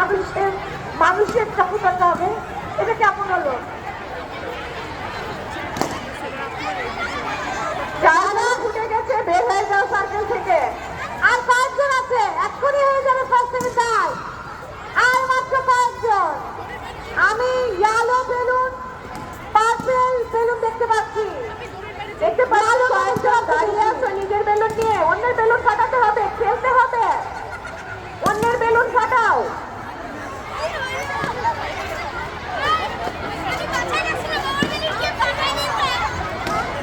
মানুষের মানুষের ফুটাতে হবে। এটা কেমন হলো যারা ফুটে গেছে বের হয়ে যাও সার্কেল থেকে আর কয়েকজন আছে এক্ষুনি হয়ে যাবে ফার্স্ট থেকে তাই আর মাত্র কয়েকজন আমি ইয়ালো বেলুন পার্পেল বেলুন দেখতে পাচ্ছি দেখতে পাচ্ছি কয়েকজন দাঁড়িয়ে আছে নিজের বেলুন নিয়ে অন্যের বেলুন ফাটাতে হবে খেলতে হবে অন্যের বেলুন ফাটাও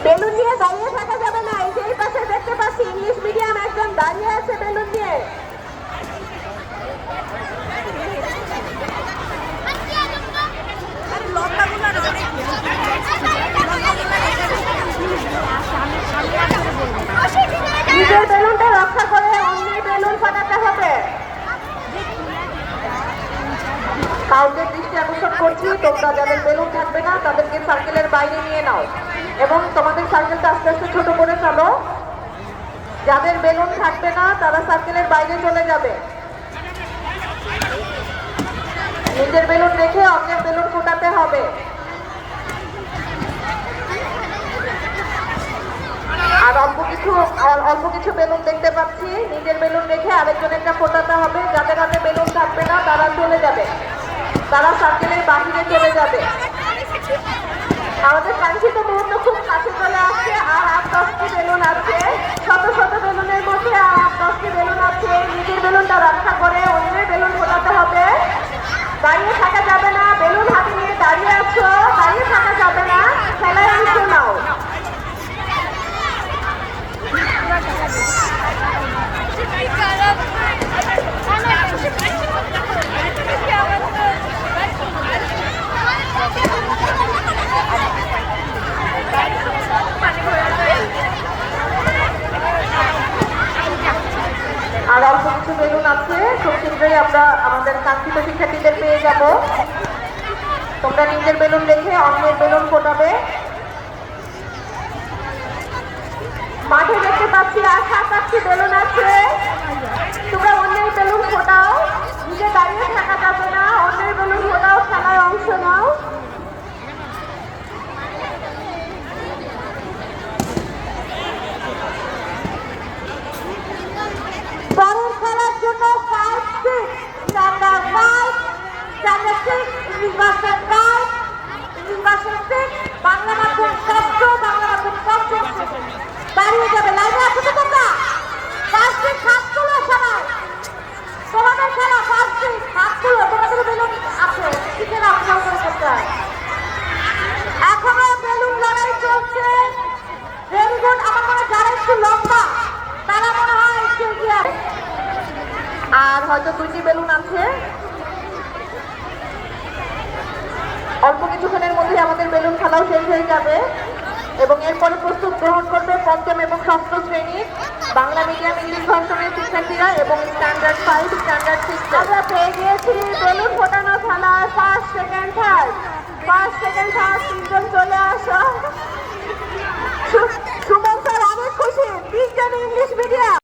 বেলুন নিয়ে দাঁড়িয়ে থাকা যাবে না এই যে এই পাশে দেখতে পাচ্ছি ইংলিশ মিডিয়াম একজন দাঁড়িয়ে আছে বেলুন নিয়ে নিজের বেলুনটা রক্ষা করে অন্যের বেলুন ফাটাতে হবে কাউকে দৃষ্টি আকর্ষণ করছি, তোমরা যাদের বেলুন থাকবে না, তাদেরকে সার্কেলের বাইরে নিয়ে নাও। এবং তোমাদের সার্কেলটা আস্তে আস্তে ছোট করে ফেলো। যাদের বেলুন থাকবে না, তারা সার্কেলের বাইরে চলে যাবে। নিজের বেলুন রেখে অন্যের বেলুন ফোটাতে হবে। আর অল্প কিছু, অল- অল্প কিছু বেলুন দেখতে পাচ্ছি। নিজের বেলুন রেখে আরেকজনেরটা ফোটাতে হবে। যাদের হাতে বেলুন থাকবে না, তারা চলে যাবে। তারা সার্কেলের বাহিরে চলে যাবে। আমাদের কাঙ্ক্ষিত মুহূর্ত খুব কাছে চলে আসছে আর আট দশটি বেলুন আছে শত শত বেলুনের মধ্যে আর আট দশটি বেলুন আছে নিজের বেলুনটা রক্ষা করে অন্যের বেলুন ফোটাতে হবে দাঁড়িয়ে থাকা যাবে না বেলুন হাতে নিয়ে দাঁড়িয়ে আছো দাঁড়িয়ে থাকা যাবে না খেলায় অংশ নাও আর অল্প কিছু বেলুন আছে খুব শীঘ্রই আমরা আমাদের কাঙ্ক্ষিত শিক্ষার্থীদের পেয়ে যাব। তোমরা নিজের বেলুন দেখে অন্যের বেলুন ফোটাবে। মাঠে দেখতে পাচ্ছি আর সাত আটটি বেলুন আছে তোমরা অন্যের বেলুন ফোটাও নিজে দাঁড়িয়ে থাকা যাবে না অন্যের বেলুন ফোটাও খেলায় অংশ নাও পরের খেলার জন্য five six standard five standard six English version five English Bangla মাধ্যম ষষ্ঠ বাংলা মাধ্যম পঞ্চম। দাঁড়িয়ে যাবে লাইনে আছে তো তোমরা ফার্স্ট হাত তুলো সবাই তোমাদের খেলা ফার্স্ট হাত তুলো তোমাদের বেলুন আছে শিখে ভালো করে করতে হয়। বেলুন লড়াই চলছে গুড আমার যারা একটু লম্বা তারা মনে হয় একটু এগিয়ে। আর হয়তো দুইটি বেলুন আছে অল্প কিছুক্ষণের মধ্যে আমাদের বেলুন খেলাও শেষ হয়ে যাবে এবং এরপরে প্রস্তুত গ্রহণ করবে পঞ্চম এবং ষষ্ঠ শ্রেণির বাংলা মিডিয়াম ইংলিশ ভার্সনের শিক্ষার্থীরা এবং স্ট্যান্ডার্ড ফাইভ, স্ট্যান্ডার্ড সিক্স আমরা পেয়ে গিয়েছি বেলুন ফোটানো খেলায় first second third first second third তিনজন চলে আসা। সুমন স্যার অনেক খুশি। তিনজন ইংলিশ মিডিয়াম।